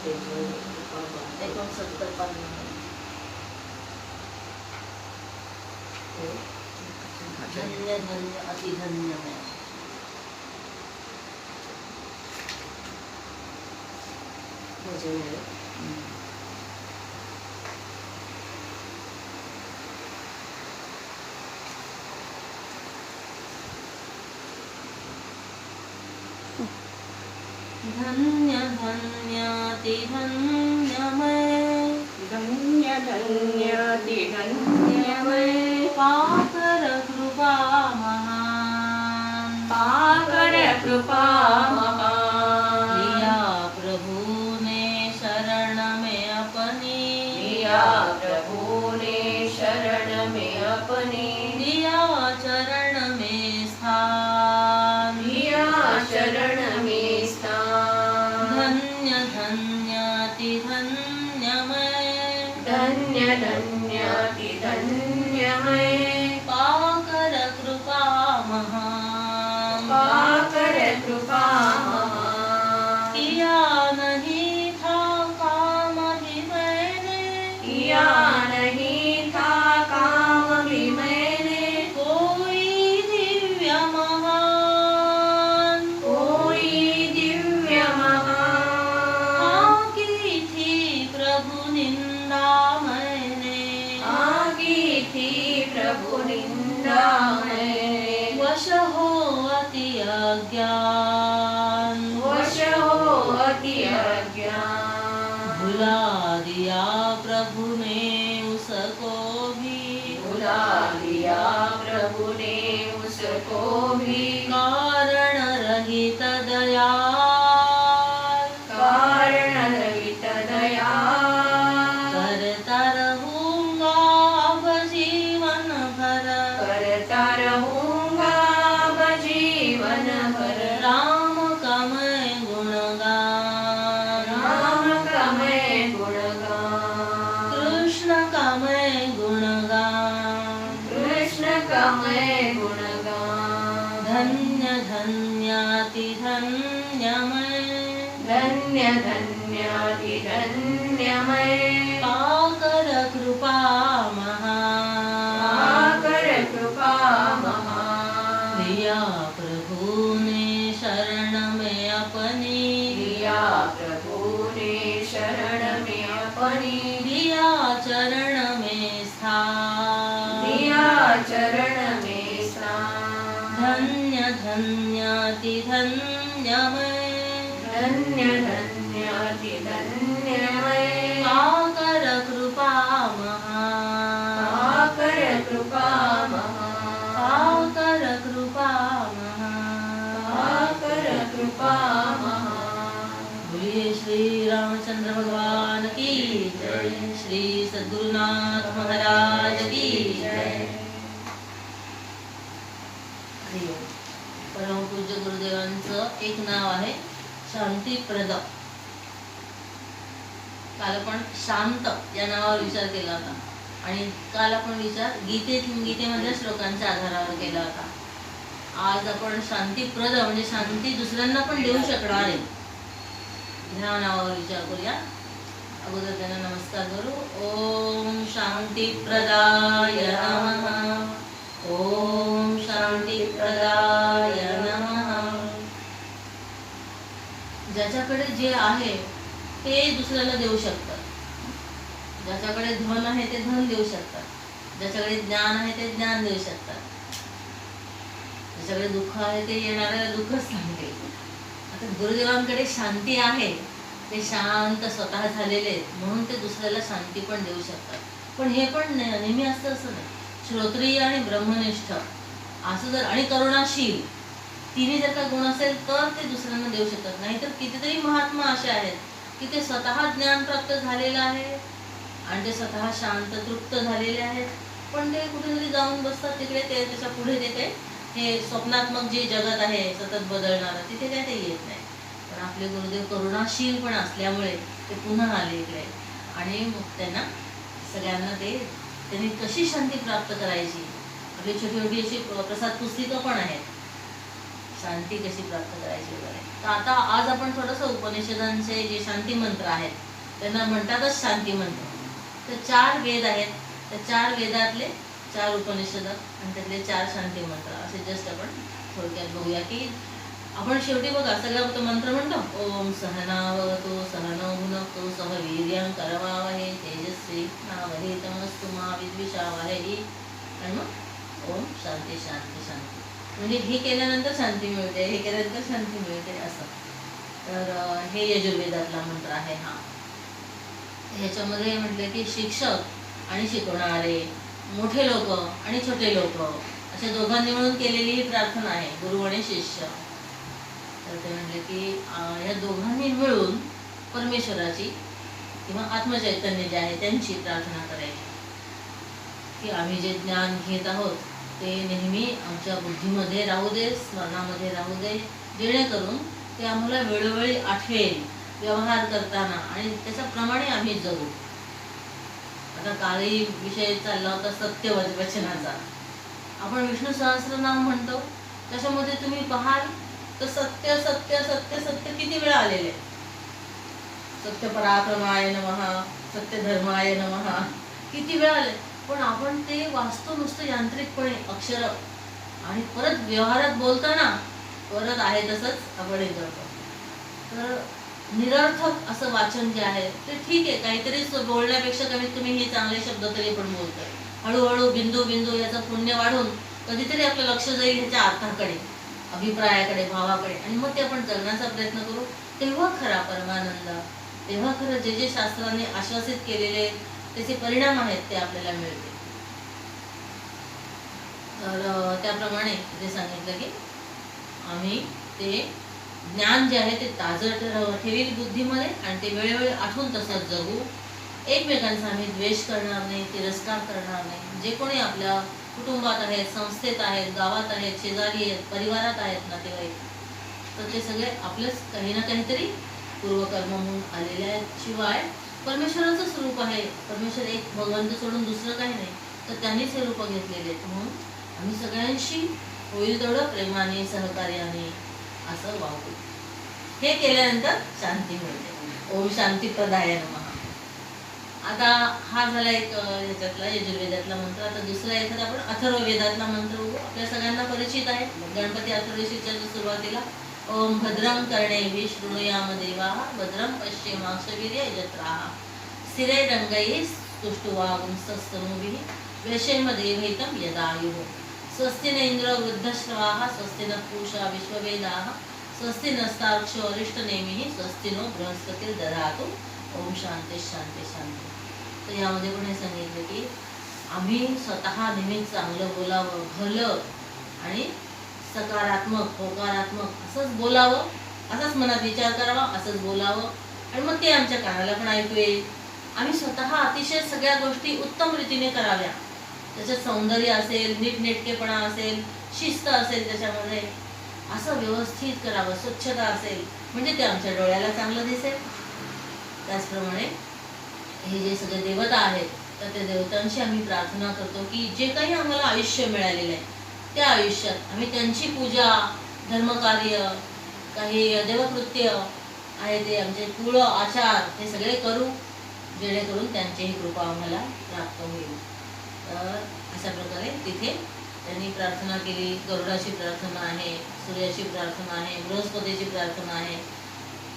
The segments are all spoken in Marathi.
table. Ay, kung sa ito pa na. Hanya, hanya, at hanya na. Masaya. Hmm. धन्य धन्याति धन्य मैं धन्य धन्याति धन्यमय पाकर कृपा महान पाकर कृपा किया homem. महान लिया प्रभु रामचंद्र भगवान की श्री सद्गुरुनाथ महाराज की परमपूज्य गुरुदेवांचं एक नाव आहे शांतीप्रद. काल आपण शांत या नावावर विचार केला होता. आणि काल आपण विचार गीते गीतेमधल्या श्लोकांच्या आधारावर केला होता. आज आपण शांतीप्रद म्हणजे शांती दुसऱ्यांना पण देऊ शकणार आहे. ह्या नावावर विचार करूया अगोदर त्यांना नमस्कार करू. ओम शांतीप्रदाय नमः. ओम शांतीप्रदाय नमः. ज्याच्याकडे जे आहे ते दुसऱ्याला देऊ शकतात. ज्याच्याकडे धन आहे ते धन देऊ शकतात. ज्याच्याकडे ज्ञान आहे ते ज्ञान देऊ शकतात. ज्याच्याकडे दुःख आहे ते येणाऱ्याला दुःखच सांगते तर गुरुदेवांकडे शांती आहे. ते शांत स्वतः झालेले आहेत. म्हणून ते दुसऱ्याला शांती पण देऊ शकतात. पण हे पण नेहमी असतं असं नाही. श्रोत्रिय आणि ब्रह्मनिष्ठ. असं जर आणि करुणाशील. तिने जर का गुण असेल तर ते दुसऱ्यांना देऊ शकतात नाहीतर कितीतरी महात्मा असे आहेत की ते स्वतः ज्ञान प्राप्त झालेलं आहे आणि ते स्वतः शांत तृप्त झालेले आहेत. पण ते कुठेतरी जाऊन बसतात तिकडे ते त्याच्या पुढे ते हे स्वप्नात्मक जे जगत आहे सतत बदलणारं तिथे काय ते येत नाही. पण आपले गुरुदेव करुणाशील पण असल्यामुळे ते पुन्हा आले इकडे आणि मग त्यांना सगळ्यांना ते त्यांनी कशी शांती प्राप्त करायची? आपली छोटी छोटी अशी प्रसाद पुस्तिकं पण आहेत. शांती कशी प्राप्त करायची वगैरे. तर आता आज आपण थोडंसं उपनिषदांचे जे शांती मंत्र आहेत त्यांना म्हणतातच शांती मंत्र. तर चार वेद आहेत. त्या चार वेदातले चार उपनिषद आणि त्यातले चार शांती मंत्र. असे जस्ट आपण थोडक्यात बघूया की आपण शेवटी बघा सगळा तो मंत्र म्हणतो. ओम सहनावतो सहनो भुनक्तो सह वीर्यं करवावहे तेजस्वी नावहे तमस्तु मा विद्विषावहे. आणि मग ओम शांती शांती शांती. म्हणजे हे केल्यानंतर शांती मिळते हे केल्यानंतर शांती मिळते असं. तर हे यजुर्वेदातला मंत्र आहे हा. ह्याच्यामध्ये म्हटलं की शिक्षक आणि शिकवणारे मोठे लोक आणि छोटे लोक अशा दोघांनी मिळून केलेली ही प्रार्थना आहे गुरु आणि शिष्य. तर ते म्हणले की या दोघांनी मिळून परमेश्वराची किंवा आत्मचैतन्य जे आहे त्यांची प्रार्थना करायची. की आम्ही जे ज्ञान घेत आहोत ते नेहमी आमच्या बुद्धीमध्ये राहू दे स्मरणामध्ये राहू दे जेणेकरून ते आम्हाला वेळोवेळी आठवेल व्यवहार करताना आणि त्याच्याप्रमाणे आम्ही जगू. आता काळी विषय चालला होता सत्य वचनाचा. आपण विष्णू सहस्रनाम म्हणतो. त्याच्यामध्ये तुम्ही पाहाल तर सत्य सत्य सत्य सत्य किती वेळा आलेले? सत्य पराक्रमाय नमहा सत्य धर्माय नमहा किती वेळा आले? पण आपण ते वाचतो नुसतं यांत्रिकपणे अक्षर आणि परत व्यवहारात बोलताना परत आहे तसंच आपण हे करतो. तर निरर्थक असं वाचन जे आहे ते ठीक आहे. काहीतरी बोलण्यापेक्षा कमीत कमी हे चांगले शब्द तरी पण बोलतोय हळूहळू बिंदू बिंदू याचं पुण्य वाढून कधीतरी आपलं लक्ष जाईल ह्याच्या अर्थाकडे अभिप्रायाकडे भावाकडे. आणि मग ते आपण जगण्याचा प्रयत्न करू. तेव्हा खरा परमानंद तेव्हा खरं जे जे शास्त्राने आश्वासित केलेले त्याचे परिणाम आहेत ते आपल्याला मिळते तर त्याप्रमाणे ते सांगितलं की आम्ही ते ज्ञान जे आहे ते ताजं ठेवील बुद्धीमध्ये आणि ते वेळोवेळी आठवून तसंच जगू. एकमेकांचा आम्ही द्वेष करणार नाही तिरस्कार करणार नाही. जे कोणी आपल्या कुटुंबात आहेत संस्थेत आहेत गावात आहेत शेजारी आहेत परिवारात आहेत नातेवाईक तर ते सगळे आपलेच काही ना काहीतरी पूर्वकर्म म्हणून आलेले आहेत. शिवाय परमेश्वराचं स्वरूप आहे. परमेश्वर एक भगवंत सोडून दुसरं काही नाही. तर त्यांनीच हे रूप घेतलेले आहेत म्हणून आम्ही सगळ्यांशी होईल तेवढं प्रेमाने सहकार्याने असं वागू हे केल्यानंतर शांती मिळते. ओम शांती प्रदाय नमः. आता हा झाला एक अं, याच्यातला यजुर्वेदातला मंत्र. आता दुसरा एखादा आपण अथर्ववेदातला मंत्र बघू. आपल्या सगळ्यांना परिचित आहे. गणपती अथर्वशीच्या सुरुवातीला ओम भद्रम कर्णे विष्णुयाम देवा भद्रम पश्येमाक्षवीर्य जत्रा स्थिरे रंगैः स्तुष्टुवागुंसस्तनूभिः व्यशेमदेवहितं यदायुः। स्वस्ति न इन्द्रो वृद्धश्रवाः स्वस्ति न पूषा विश्ववेदा स्वस्ति नस्ताक्ष अरिष्टनेमी स्वस्ति नो बृहस्पतिर्दधातु ओम शांती शांती शांती। तर यामध्ये पण हे सांगितलं की आम्ही स्वतः नेहमी चांगलं बोलावं भलं आणि सकारात्मक होकारात्मक असंच बोलावं असंच मनात विचार करावा असंच बोलावं आणि मग ते आमच्या कानाला पण ऐकू येईल. आम्ही स्वतः अतिशय सगळ्या गोष्टी उत्तम रीतीने कराव्या. त्याच्यात सौंदर्य असेल नीटनेटकेपणा असेल शिस्त असेल त्याच्यामध्ये असं व्यवस्थित करावं स्वच्छता असेल म्हणजे ते आमच्या डोळ्याला चांगलं दिसेल. त्याचप्रमाणे हे जे सगळे देवता आहेत तर त्या देवतांशी आम्ही प्रार्थना करतो की जे काही आम्हाला आयुष्य मिळालेलं आहे त्या आयुष्यात आम्ही त्यांची पूजा धर्मकार्य काही देवकृत्य आहे ते आमचे कुळ आचार हे सगळे करू जेणेकरून त्यांचीही कृपा आम्हाला प्राप्त होईल. अशा प्रकारे तिथे त्यांनी प्रार्थना केली. गरुडाची प्रार्थना आहे सूर्याची प्रार्थना आहे बृहस्पतीची प्रार्थना आहे.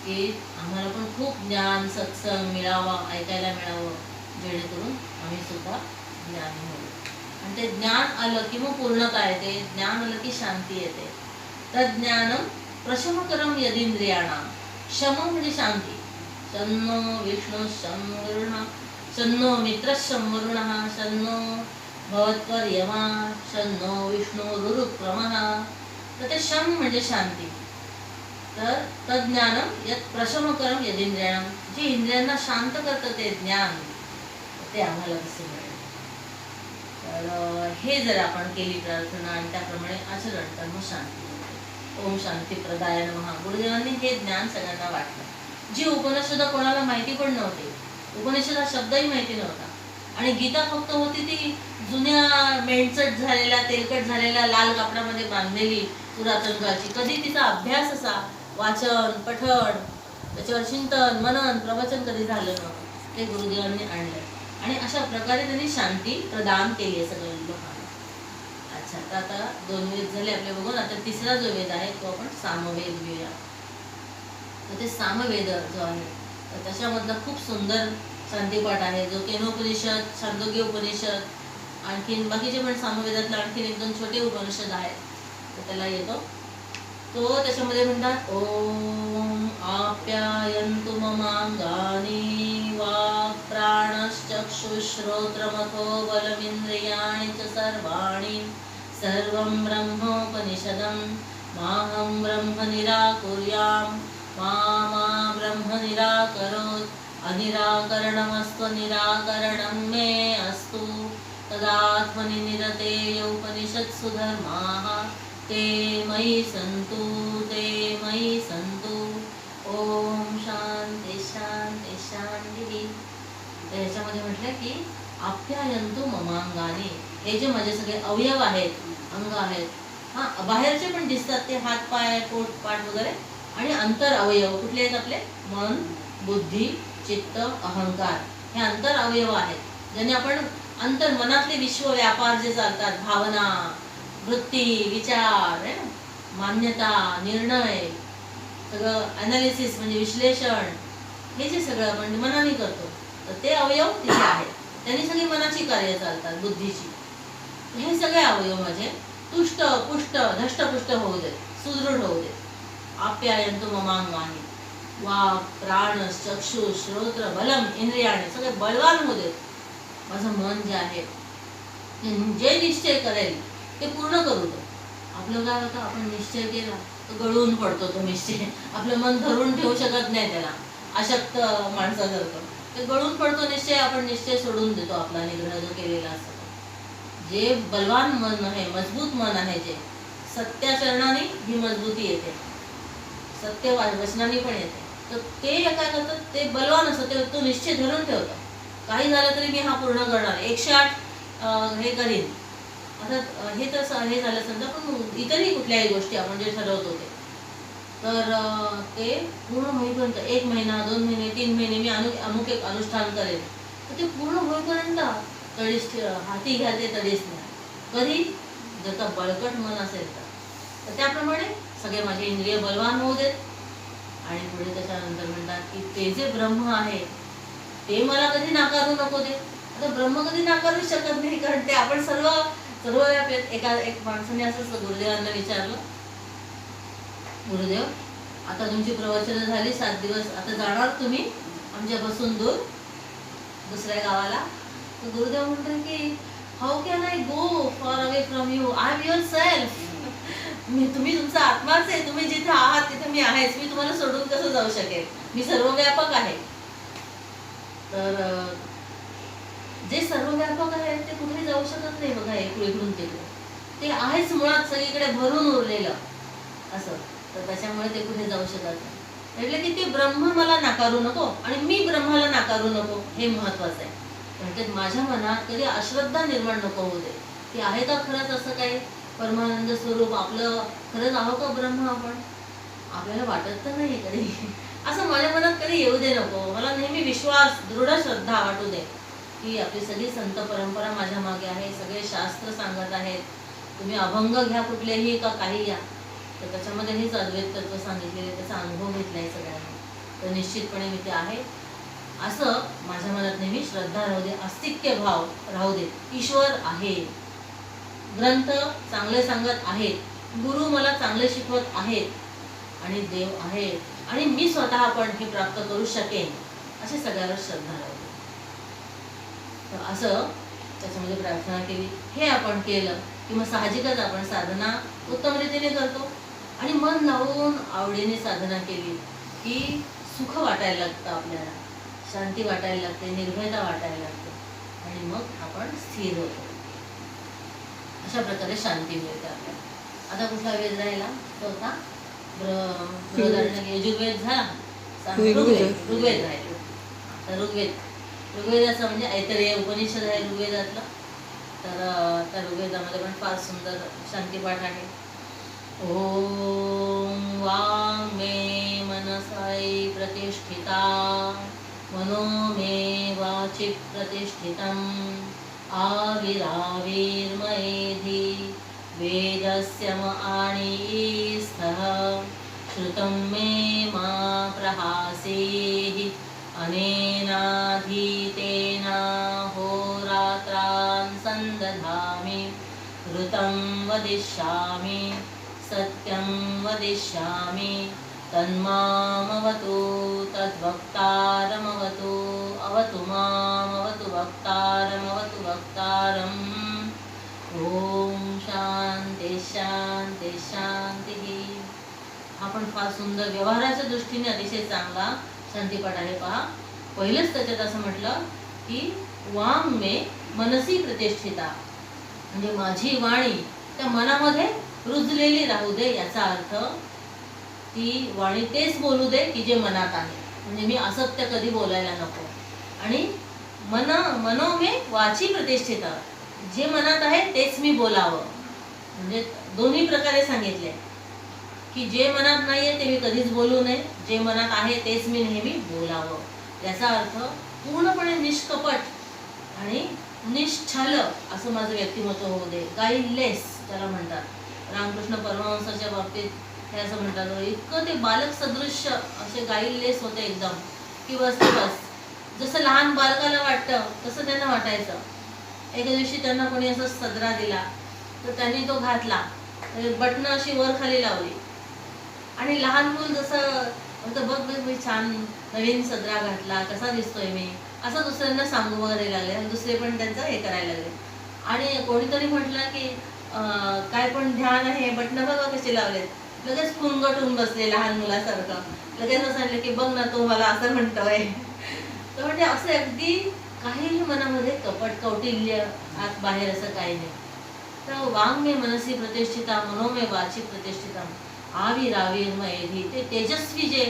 की आम्हाला पण खूप ज्ञान सत्संग मिळावा ऐकायला मिळावं. जेणेकरून आम्ही सुद्धा ज्ञान होऊ. आणि ते ज्ञान आलं की मग पूर्णता येते? ज्ञान आलं की शांती येते. तर ज्ञान प्रशमकरम यदिंद्रियाणा. शम म्हणजे शांती. शन्नो विष्णू शम सन्नो शन्नो मित्र शं वरुणः शन्नो भवत्वर यमा शन्नो विष्णू रुरुक्रमः तर ते शम म्हणजे शांती। तर तज्ज्ञानम यत प्रशमकरम यदिंद्रियाणम जे इंद्रियांना शांत करतं ते ज्ञान ते आम्हाला कसं मिळेल तर हे जर आपण केली प्रार्थना आणि त्याप्रमाणे आचरण तर मग शांती ओम शांती प्रदाय महा गुरुदेवांनी हे ज्ञान सगळ्यांना वाटलं। जी उपनिषद कोणाला माहिती पण नव्हती उपनिषद हा शब्दही माहिती नव्हता. आणि गीता फक्त होती ती जुन्या मेणचट झालेल्या तेलकट झालेल्या लाल कापडामध्ये बांधलेली पुरातन कधी तिचा अभ्यास असा वाचन पठण त्याच्यावर चिंतन मनन प्रवचन कधी झालं नव्हतं. ते गुरुदेवांनी आणलं. आणि अशा प्रकारे त्यांनी शांती प्रदान केली आहे सगळ्या लोकांना. अच्छा तर आता दोन वेद झाले आपले बघून. आता तिसरा जो वेद आहे तो आपण सामवेद घेऊया तर ते सामवेद जो आहे तर त्याच्यामधला खूप सुंदर शांतीपाठ आहे जो केनोपनिषद छांदोग्य उपनिषद आणखीन बाकीचे पण सामवेदातले आणखीन एक दोन छोटे उपनिषद आहेत. तर त्याला येतो. तो त्याच्यामध्ये म्हणतात ओम आप्यायंतु ममांगानी वा प्राणश्चक्षुश्रोत्रमथो बलमिंद्रियाणि च सर्वाणि सर्वं ब्रह्मोपनिषदं माहं ब्रह्म निराकुर्याम् मा मा ब्रह्म निराकरोत् अनिराकरणमस्त्व निराकरणं मे अस्तु। तदात्मनि निरतेय उपनिषत्सु धर्माः ते मयि सन्तु ते मयि सन्तु। ओम शांती शांती शांती तर ह्याच्यामध्ये म्हटलं की आप्यायंतु ममांगाने। हे जे माझे सगळे अवयव आहेत अंग आहेत हा बाहेरचे पण दिसतात ते हात पाय पोट पाठ वगैरे. आणि अंतर अवयव. कुठले आहेत आपले? मन बुद्धी चित्त अहंकार. हे अंतर अवयव आहेत. ज्याने आपण अंतर मनातले विश्व व्यापार जे चालतात भावना वृत्ती विचार ना? मान्यता निर्णय सगळं अनालिसिस म्हणजे विश्लेषण हे जे सगळं आपण मनाने करतो तर ते अवयव तिथे आहेत. त्यांनी सगळी मनाची कार्य चालतात बुद्धीची. हे सगळे अवयव माझे तुष्ट पुष्ट धष्टपुष्ट होऊ देत सुदृढ होऊ देत. आप्यायंतु ममांगाने वाक प्राण चक्षु श्रोत्र बलम इंद्रियाने सगळे बलवान होऊ देत माझं मन जे आहे जे निश्चय करेल ते पूर्ण करू दे. आपलं काय होतं आपण निश्चय केला तर गळून पडतो तो निश्चय. आपलं मन धरून ठेवू शकत नाही त्याला. अशक्त माणसासारखं ते गळून पडतो निश्चय आपण निश्चय सोडून देतो आपला निग्रह जो केलेला असतो जे बलवान मन आहे मजबूत मन आहे जे सत्याचरणाने ही मजबूती येते. सत्य वचनाने पण येते. तर ते काय करतात? ते बलवान असतं ते तो निश्चय धरून ठेवतो काही झालं तरी मी हा पूर्ण करणार. एकशे आठ हे करीन. आता हे तर हे झालं समजा पण इतरही कुठल्याही गोष्टी आपण जे ठरवतो ते. तर ते पूर्ण होईपर्यंत एक महिना दोन महिने तीन महिने मी अनु अमुक एक अनुष्ठान करेन. तर ते पूर्ण होईपर्यंत तडीस हाती घ्या ते तडीस घ्या कधी? जर का बळकट मन असेल तर त्याप्रमाणे सगळे माझे इंद्रिय बलवान होऊ देत. आणि पुढे त्याच्यानंतर म्हणतात की ते जे ब्रह्म आहे ते मला कधी नाकारू नको दे आता ब्रह्म कधी नाकारू शकत नाही कारण ते आपण सर्व सर्व एका एक माणसाने असंच गुरुदेवांना विचारलं. गुरुदेव आता तुमची प्रवचनं झाली सात दिवस. आता जाणार तुम्ही आमच्यापासून दूर दुसऱ्या गावाला. तर गुरुदेव म्हणतात की how can I go far away from you I am your self मी तुम्ही तुमचा आत्माच आहे तुम्ही जिथे आहात तिथे मी आहेच. मी तुम्हाला सोडून कसं जाऊ शकेल मी सर्वव्यापक आहे. तर जे सर्वव्यापक आहे ते कुठे जाऊ शकत नाही बघा एकूण इकडून तिकडे ते आहेच मुळात सगळीकडे भरून उरलेलं. असं. तर त्याच्यामुळे ते कुठे जाऊ शकत नाही. म्हटलं की ते ब्रह्म मला नाकारू नको आणि मी ब्रह्माला नाकारू नको हे महत्वाचं आहे. म्हणजे माझ्या मनात कधी अश्रद्धा निर्माण नको होऊ दे. की आहे का खरंच असं काही? परमानंद स्वरूप आपलं खरंच आहो का ब्रह्म आपण? आपल्याला वाटत तर नाही कधी. असं माझ्या मनात कधी येऊ दे नको. मला नेहमी विश्वास दृढ श्रद्धा वाटू दे. की आपली सगळी संत परंपरा माझ्या मागे आहे सगळे शास्त्र सांगत आहेत. तुम्ही अभंग घ्या कुठलेही का काही घ्या. तर त्याच्यामध्ये हेच अद्वैत तत्व सांगितलेले त्याचा अनुभव घेतलाय सगळ्यांनी. तर निश्चितपणे मी ते आहे. असं माझ्या मनात नेहमी श्रद्धा राहू दे अस्तित्य भाव राहू दे. ईश्वर आहे. ग्रंथ चांगले सांगत आहेत. गुरु मला चांगले शिकवत आहेत. आणि देव आहे. आणि मी स्वतः पण हे प्राप्त करू शकेन अशी सगळ्यावर श्रद्धा राहू तर असं त्याच्यामध्ये प्रार्थना केली. हे आपण केलं की मग साहजिकच आपण साधना उत्तम रीतीने करतो. आणि मन लावून आवडीने साधना केली की सुख वाटायला लागतं आपल्याला. शांती वाटायला लागते निर्भयता वाटायला लागते. आणि मग आपण स्थिर होतो. अशा प्रकारे शांती मिळते आपल्याला. आता कुठला वेद राहिला? तो होता यजुर्वेद झाला. ऋग्वेद. ऋग्वेद ऋग्वेद राहिलो. तर ऋग्वेद. ऋग्वेदाचं म्हणजे ऐतरेय उपनिषद आहे ऋग्वेदातलं. तर त्या ऋग्वेदामध्ये पण फार सुंदर शांतीपाठ आहे. ॐ वाङ् मे मनसायि प्रतिष्ठिता मनो मे वाचि प्रतिष्ठितम् आविराविर्मयेधि वेदस्य म आणीस्थः श्रुतं मे मा प्रहासेः अनेनाधीतेन होरात्रान् सन्दधामि। ऋतं वदिष्यामि सत्यं वदिष्यामि तन्मामवतु तद्वक्तारमवतु। अवतु मामवतु वक्तारमवतु वक्तारम्। ॐ शान्ति शान्ति शान्तिः। आपण फार सुंदर व्यवहाराच्या दृष्टीने अतिशय चांगला शांतीपाठ आहे पहा. पहिलंच त्याच्यात असं म्हटलं की वांग मे मनसी प्रतिष्ठिता. म्हणजे माझी वाणी त्या मनामध्ये रुजलेली राहू दे याचा अर्थ ती वाणी तेच बोलू दे की जे मनात आहे. म्हणजे मी असत्य कधी बोलायला नको. आणि मन मनोमे वाची प्रतिष्ठित. जे मनात आहे तेच मी बोलावं. म्हणजे दोन्ही प्रकारे सांगितले. की जे मनात नाहीये ते मी कधीच बोलू नये. जे मनात आहे तेच मी नेहमी बोलावं. याचा अर्थ पूर्णपणे निष्कपट आणि निश्छल असं माझं व्यक्तिमत्व होऊ दे. गाईडलेस त्याला म्हणतात. रामकृष्ण परमहंसाच्या बाबतीत हे असं म्हणतात. इतकं ते बालक सदृश्य असे गाईडलेस होते एकदम. की बस ते बस. जसं लहान बालकाला वाटतं तसं त्यांना वाटायचं. एका दिवशी त्यांना कोणी असं सदरा दिला तर त्यांनी तो घातला. बटणं अशी वर खाली लावली. आणि लहान मूल जसं म्हणतं बघ बघ मी छान नवीन सदरा घातला कसा दिसतोय मी? असं दुसऱ्यांना सांगू वगैरे लागले आणि दुसरे पण त्यांचं हे करायला लागले. आणि कोणीतरी म्हटलं की काय पण ध्यान आहे बटणं बघा कसे लावलेत. लगेच फुंगटून बसले लहान मुलासारखं. लगेच असं की बघ ना तो मला असं म्हणतोय. तर म्हणजे असं अगदी काहीही मनामध्ये कपट कौटिल्य आत बाहेर असं काही नाही. तर वाङ्मय मनसी प्रतिष्ठिता मनोमे वाची प्रतिष्ठिता आविरावीर मयधी ते तेजस्वी जे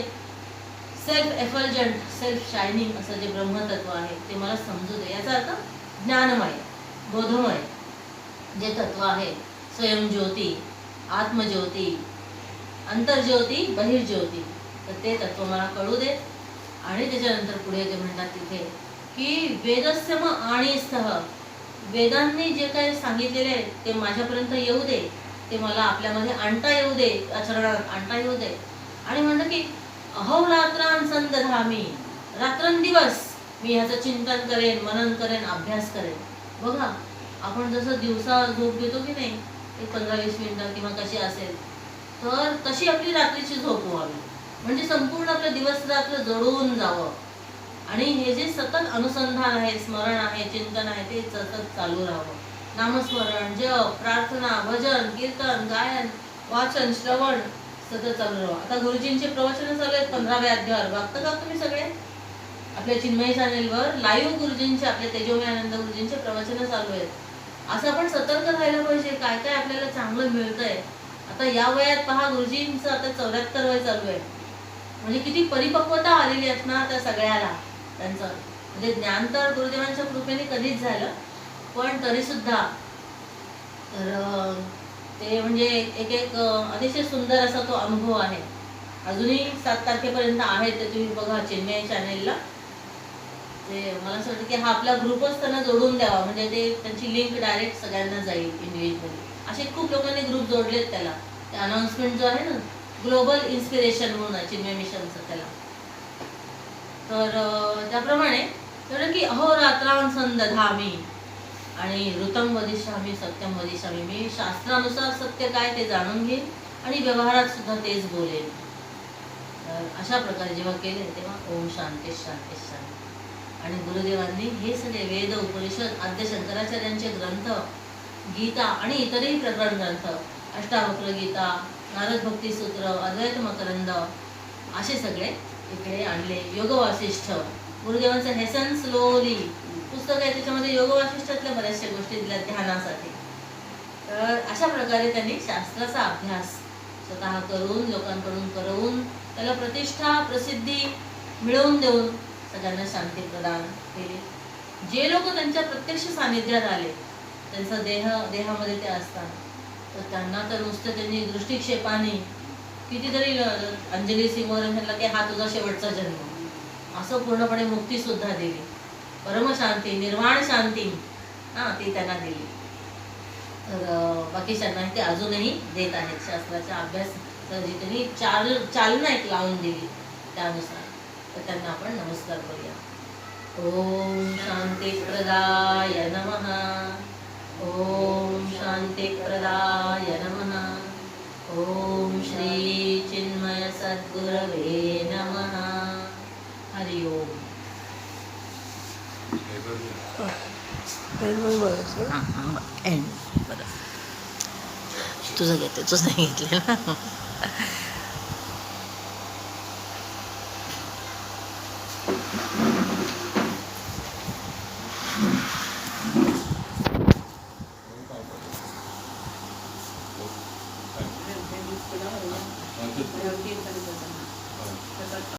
सेल्फ एफल्जंट सेल्फ शायनिंग असं जे ब्रह्मतत्व आहे ते मला समजू दे. याचा अर्थ ज्ञानमय बोधमय जे तत्व आहे स्वयंज्योती आत्मज्योती अंतर्ज्योती बहिर्ज्योती तर ते तत्व मला कळू दे. आणि त्याच्यानंतर पुढे ते म्हणतात तिथे की वेदस्य म आणि सह वेदांनी जे काही सांगितलेले आहे ते माझ्यापर्यंत येऊ दे. ते मला आपल्यामध्ये आणता येऊ दे आचरणात आणता येऊ दे. आणि म्हणलं की अहो रात्रांसंद धामी रात्रंदिवस मी ह्याचं चिंतन करेन मनन करेन अभ्यास करेन. बघा आपण जसं दिवसा झोप घेतो की नाही एक पंधरा वीस मिनटं किंवा कशी असेल तर तशी आपली रात्रीची झोप व्हावी. म्हणजे संपूर्ण आपलं दिवस रात्र जळून जावं. आणि हे जे सतत अनुसंधान आहे स्मरण आहे चिंतन आहे ते सतत चालू राहावं. नामस्मरण जप प्रार्थना भजन कीर्तन गायन वाचन श्रवण सतत चालू राहावं. आता गुरुजींचे प्रवचन चालू आहेत पंधराव्या अध्यायावर. बघता का तुम्ही सगळे? आपल्या चिन्मय चॅनेलवर लाईव्ह गुरुजींचे आपल्या तेजोमय आनंद गुरुजींचे प्रवचन चालू आहेत. असं आपण सतर्क राहायला पाहिजे. काय काय आपल्याला चांगलं मिळतंय. आता या वयात पहा गुरुजींचं आता चौऱ्याहत्तर वय चालू आहे. म्हणजे किती परिपक्वता आलेली असणार त्या सगळ्याला त्यांचं. म्हणजे ज्ञान तर गुरुदेवांच्या कृपेने कधीच झालं पण तरी सुद्धा तर ते म्हणजे एक एक अतिशय सुंदर असा तो अनुभव आहे. अजूनही सात तारखेपर्यंत आहे ते तुम्ही बघा चेन्नई चॅनेलला. ते मला असं वाटतं की हा आपला ग्रुपच त्यांना जोडून द्यावा म्हणजे ते त्यांची लिंक डायरेक्ट सगळ्यांना जाईल इंडिव्हिज्युअली असे खूप लोकांनी ग्रुप जोडलेत त्याला. ते अनाउन्समेंट जो आहे ना ग्लोबल इन्स्पिरेशन म्हणून आहे चिन्मय मिशनचं त्याला. तर त्याप्रमाणे कारण की अहोरात्रांसंद धामी आणि ऋतम वदिष्यामी सत्यम वदिष्यामी मी शास्त्रानुसार सत्य काय ते जाणून घेईन आणि व्यवहारात सुद्धा तेच बोलेन. अशा प्रकारे जेव्हा केले तेव्हा ओम शांती शांती शांती. आणि गुरुदेवांनी हे सगळे वेद उपनिषद आद्य शंकराचार्यांचे ग्रंथ गीता आणि इतरही प्रकरण ग्रंथ अष्टावक्र गीता नारद भक्ती सूत्र अद्वैत मकरंद असे सगळे इकडे आणले. योग वासिष्ठ गुरुदेवांचं हेसन स्लोली पुस्तक आहे त्याच्यामध्ये योग वासिष्ठातल्या बऱ्याचशा गोष्टी दिल्या ध्यानासाठी. तर अशा प्रकारे त्यांनी शास्त्राचा अभ्यास स्वतः करून लोकांकडून करवून त्याला प्रतिष्ठा प्रसिद्धी मिळवून देऊन सगळ्यांना शांती प्रदान केली. जे लोक त्यांच्या प्रत्यक्ष सानिध्यात आले त्यांचा देह देहामध्ये ते असतात. तर त्यांना तर नुसतं त्यांनी दृष्टिक्षेपाने कितीतरी अंजली सिंग म्हटलं की हा तुझा शेवटचा जन्म. असं पूर्णपणे मुक्तीसुद्धा दिली. परमशांती निर्वाण शांती हां ती त्यांना दिली. तर बाकीच्यांना ते अजूनही देत आहेत. शास्त्राचा अभ्यास जी त्यांनी चाल चालना एक लावून दिली त्यानुसार. तर त्यांना आपण नमस्कार करूया. ओम शांतिप्रदाय नमः. सद्गुरवे नमः। हरि ओम। तुझं घेते तुझं घेतलं ना